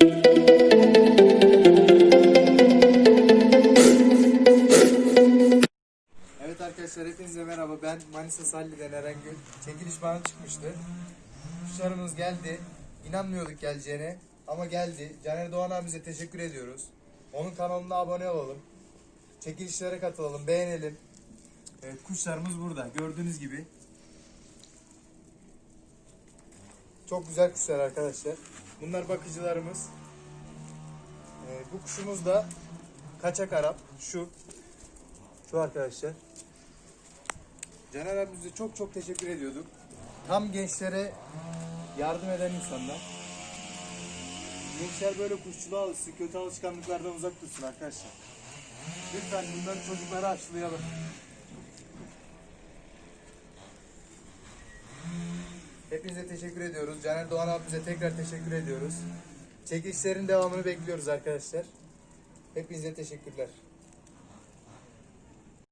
Evet arkadaşlar hepinize merhaba. Ben Manisa Salli'den Erengül. Çekiliş bana çıkmıştı. Kuşlarımız geldi. İnanmıyorduk geleceğine ama geldi. Caner Doğan abimize teşekkür ediyoruz. Onun kanalına abone olalım. Çekilişlere katılalım, beğenelim. Evet, kuşlarımız burada. Gördüğünüz gibi. Çok güzel kuşlar arkadaşlar. Bunlar bakıcılarımız. Ee, bu kuşumuz da kaçak Arap. Şu. Şu arkadaşlar. Caner abimize çok çok teşekkür ediyorduk. Tam gençlere yardım eden insanlar. Gençler böyle kuşçuluğa alışsın, kötü alışkanlıklardan uzak dursun arkadaşlar. Lütfen bunları çocuklara aşılayalım. Hepinize teşekkür ediyoruz. Caner Doğan abimize tekrar teşekkür ediyoruz. Çekilişlerin devamını bekliyoruz arkadaşlar. Hepinize teşekkürler.